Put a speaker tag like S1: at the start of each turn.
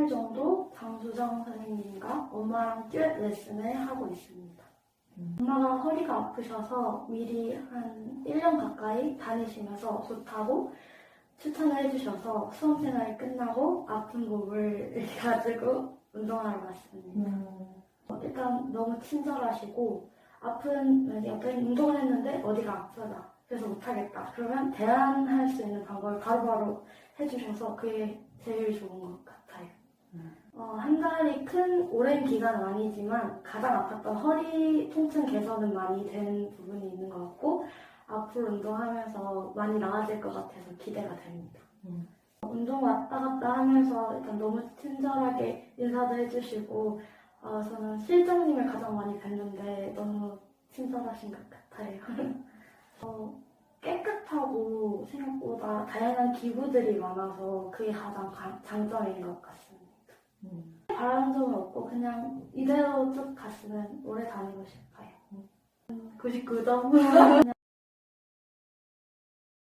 S1: 달 정도 장수정 선생님과 엄마랑 듀엣 레슨을 하고 있습니다. 엄마가 허리가 아프셔서 미리 한 1년 가까이 다니시면서 좋다고 추천을 해주셔서 수험생활이 끝나고 아픈 몸을 가지고 운동하러 갔습니다. 어, 일단 너무 친절하시고 아픈 옆에 운동을 했는데 어디가 아프다 그래서 못하겠다 그러면 대안할 수 있는 방법을 바로바로 해주셔서 그게 제일 좋은 것 같아요 큰 오랜 기간은 아니지만 가장 아팠던 허리 통증 개선은 많이 된 부분이 있는 것 같고 앞으로 운동하면서 많이 나아질 것 같아서 기대가 됩니다
S2: 음.
S1: 운동 왔다 갔다 하면서 일단 너무 친절하게 인사도 해주시고 어, 저는 실장님을 가장 많이 뵀는데 너무 친절하신 것 같아요. 어, 깨끗하고 생각보다 다양한 기구들이 많아서 그게 가장 가- 장점인 것 같습니다.
S2: 음.
S1: 바라는 점은 없고 그냥 이대로 쭉 갔으면 오래 다니고 싶어요. 음, 99점.